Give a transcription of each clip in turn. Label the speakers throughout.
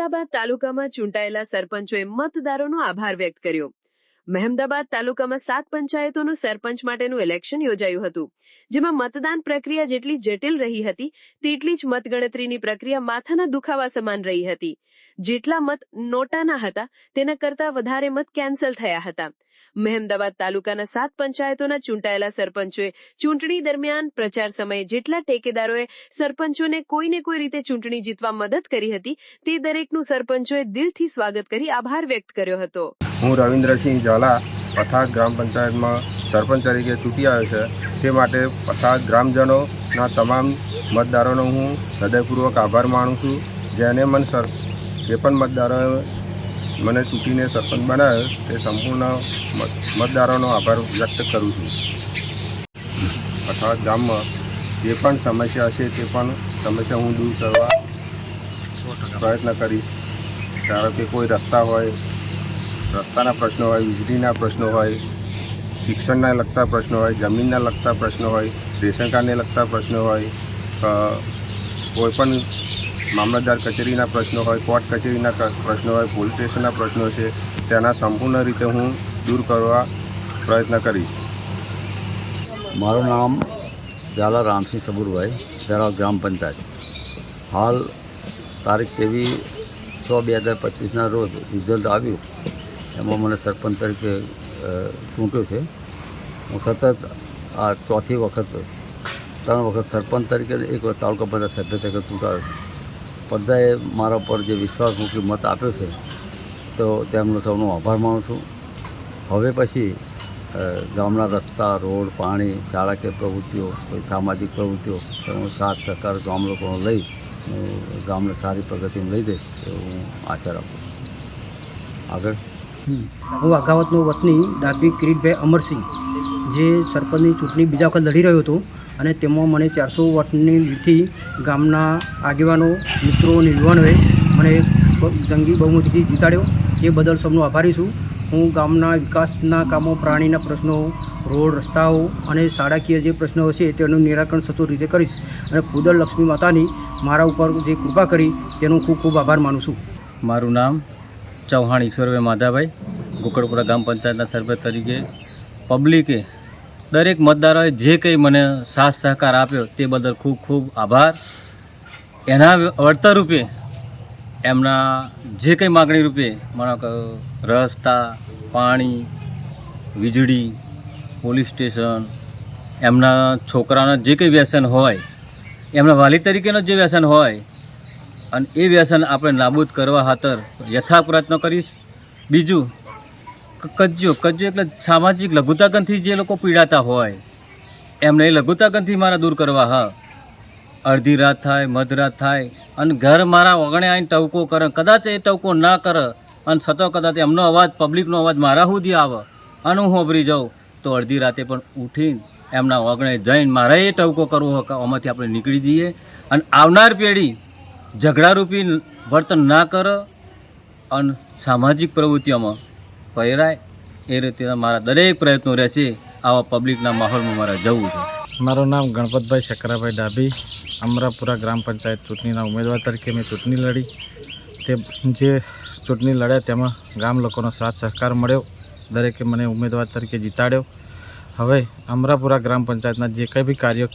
Speaker 1: મહેમદાબાદ તાલુકામાં ચૂંટાયેલા સરપંચોએ મતદારોનો આભાર વ્યક્ત કર્યો. મહેમદાબાદ તાલુકામાં સાત પંચાયતોનું સરપંચ માટેનું ઇલેક્શન યોજાયું હતું, જેમાં મતદાન પ્રક્રિયા જેટલી જટિલ રહી હતી, તેટલી જ મતગણતરીની પ્રક્રિયા માથાના દુખાવા સમાન રહી હતી. જેટલા મત નોટાના હતા, તેના કરતા વધારે મત કેન્સલ થયા હતા. મહેમદાબાદ તાલુકાના સાત પંચાયતોના ચૂંટાયેલા સરપંચોએ ચૂંટણી દરમિયાન પ્રચાર સમયે જેટલા ટેકેદારોએ સરપંચોને કોઈને કોઈ રીતે ચૂંટણી જીતવા મદદ કરી હતી, તે દરેકનું સરપંચોએ દિલથી સ્વાગત કરી આભાર વ્યક્ત કર્યો હતો.
Speaker 2: હું રવિન્દ્રસિંહ ઝાલા પથાક ગ્રામ પંચાયતમાં સરપંચ તરીકે ચૂંટી આવ્યો છે. તે માટે પથાક ગ્રામજનોના તમામ મતદારોનો હું હૃદયપૂર્વક આભાર માનું છું. જેને મન સર, જે પણ મતદારોએ મને ચૂંટીને સરપંચ બનાવ્યો, તે સંપૂર્ણ મત- મતદારોનો આભાર વ્યક્ત કરું છું. પથાક ગામમાં જે પણ સમસ્યા હશે તે પણ સમસ્યા હું દૂર કરવા પ્રયત્ન કરીશ. ધારો કે કોઈ રસ્તા હોય રસ્તાના પ્રશ્નો હોય, વીજળીના પ્રશ્નો હોય, શિક્ષણના લગતા પ્રશ્નો હોય, જમીનના લગતા પ્રશ્નો હોય રેશન કાર્ડને લગતા પ્રશ્નો હોય કોઈપણ કોઈ પણ મામલતદાર કચેરીના પ્રશ્નો હોય, કોર્ટ કચેરીના પ્રશ્નો હોય, પોલીસ સ્ટેશનના પ્રશ્નો છે, તેના સંપૂર્ણ રીતે હું દૂર કરવા પ્રયત્ન કરીશ.
Speaker 3: મારું નામ ઝાલા રામસિંહ સબુરભાઈ ઝાલા ગ્રામ પંચાયત. હાલ તારીખ તેવી છ બે હજાર પચીસના રોજ રિઝલ્ટ આવ્યું. એમાં મને સરપંચ તરીકે ચૂંટ્યો છે. હું સતત આ ચોથી વખત, ત્રણ વખત સરપંચ તરીકે એક વખત તાલુકા પંચાયત સભ્ય તરીકે ચૂંટાયો છું. બધાએ મારા પર જે વિશ્વાસ મૂકી મત આપ્યો છે, તો તેમનો સૌનો આભાર માનું છું. હવે પછી ગામના રસ્તા, રોડ, પાણી શાળાકીય પ્રવૃત્તિઓ, કોઈ સામાજિક પ્રવૃત્તિઓ, તેનો સાથ, સહકાર ગામ લોકોનો લઈ ગામને સારી પ્રગતિમાં લઈ દઈશ એવું હું આશા રાખું આગળ?
Speaker 4: હું અગાવતનો વતની ડાબી કિરીટભાઈ અમરસિંહ, જે સરપંચની ચૂંટણી બીજા વખત લડી રહ્યો હતો અને તેમાં મને ચારસો વોટની લીધી ગામના આગેવાનો, મિત્રો અને યુવાનોએ મને જંગી બહુમતીથી જીતાડ્યો. એ બદલ સૌનો આભારી છું. હું ગામના વિકાસના કામો, પ્રાણીના પ્રશ્નો, રોડ, રસ્તાઓ અને શાળાકીય જે પ્રશ્નો હશે તેનું નિરાકરણ સચોટ રીતે કરીશ અને કુદર લક્ષ્મી માતાની મારા ઉપર જે કૃપા કરી તેનો ખૂબ ખૂબ આભાર માનું છું.
Speaker 5: મારું નામ ચૌહાણ, ઈશ્વરભાઈ માધાભાઈ, ગોકળપુરા ગ્રામ પંચાયતના સરપંચ તરીકે પબ્લિકે દરેક મતદારોએ જે કંઈ મને સાથ સહકાર આપ્યો તે બદલ ખૂબ ખૂબ આભાર. એના વળતર રૂપે એમના જે કંઈ માગણી રૂપે માનો રસ્તા, પાણી, વીજળી, પોલીસ સ્ટેશન, એમના છોકરાના જે કંઈ વ્યસન હોય, એમના વાલી તરીકેનો જે વ્યસન હોય અને એ વ્યસન આપણે નાબૂદ કરવા ખાતર યથા પ્રયત્ન કરીશ. બીજું કજ્જો કજ્જો એટલે સામાજિક લઘુતાગનથી જે લોકો પીડાતા હોય, એમને એ લઘુતાગનથી મારા દૂર કરવા, હા. અડધી રાત થાય મધરાત થાય, અને ઘર મારા ઓગણે આવીને ટવકો કરે, કદાચ એ ટવકો ના કરે, અને છતાં કદાચ એમનો અવાજ, પબ્લિકનો અવાજ મારા સુધી આવે, અને હું હોભરી જાઉં, તો અડધી રાતે પણ ઉઠીને એમના ઓગણે જઈને મારે એ ટવકો કરવો હોય આમાંથી આપણે નીકળી જઈએ. અને આવનાર પેઢી ઝઘડારૂપી વર્તન ના કરો અને સામાજિક પ્રવૃત્તિઓમાં પહેરાય, એ રીતે મારા દરેક પ્રયત્નો રહેશે આવા પબ્લિકના માહોલમાં મારે જવું છે.
Speaker 6: મારું નામ ગણપતભાઈ શકરાભાઈ ડાભી, અમરાપુરા ગ્રામ પંચાયત ચૂંટણીના ઉમેદવાર તરીકે મેં ચૂંટણી લડી. તે જે ચૂંટણી લડ્યા તેમાં ગામ લોકોનો સાથ સહકાર મળ્યો, દરેકે મને ઉમેદવાર તરીકે જીતાડ્યો. હવે અમરાપુરા ગ્રામ પંચાયતના જે કંઈ બી કાર્યો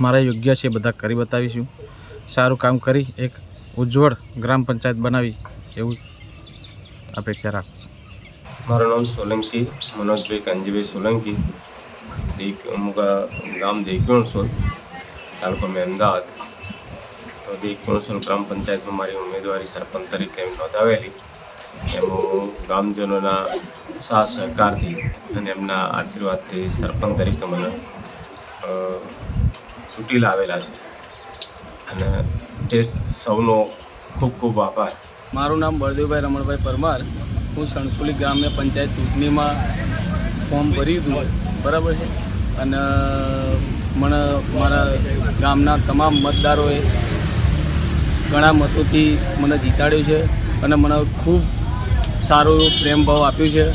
Speaker 6: મારા યોગ્ય છે બધા કરી બતાવીશું. સારું કામ કરી એક ઉજ્જવળ ગ્રામ પંચાયત બનાવી એવું અપેક્ષા રાખું
Speaker 2: મારું નામ સોલંકી મનોજભાઈ કાંજીભાઈ સોલંકી. એક અમુકા ગામ દેકણસોલ તાલુકો અમદાવાદ. તો દેકણસોલ ગ્રામ પંચાયતમાં મારી ઉમેદવારી સરપંચ તરીકે નોંધાવેલી. એમાં ગામજનોના સાથ સહકારથી અને એમના આશીર્વાદથી સરપંચ તરીકે મને ચૂંટી લાવેલા છે. અને તે સૌનો ખૂબ ખૂબ આભાર.
Speaker 5: મારું નામ બળદેવભાઈ રમણભાઈ પરમાર. હું સણસુલી ગ્રામ્ય પંચાયત ચૂંટણીમાં ફોર્મ ભરી હતું બરાબર છે? અને મને મારા ગામના તમામ મતદારોએ ઘણા મતોથી મને જીતાડ્યું છે અને મને ખૂબ સારો પ્રેમભાવ આપ્યો છે.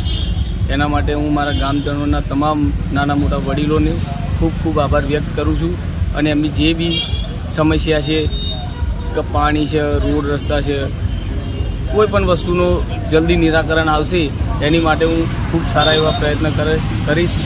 Speaker 5: એના માટે હું મારા ગામજનોના તમામ નાના મોટા વડીલોને ખૂબ ખૂબ આભાર વ્યક્ત કરું છું. અને એમની જે બી સમસ્યા છે, કે પાણી છે, રોડ રસ્તા છે,
Speaker 7: કોઈ પણ વસ્તુનો જલ્દી નિરાકરણ આવશે, એની માટે હું ખૂબ સારા એવા પ્રયત્ન કરે, કરીશ.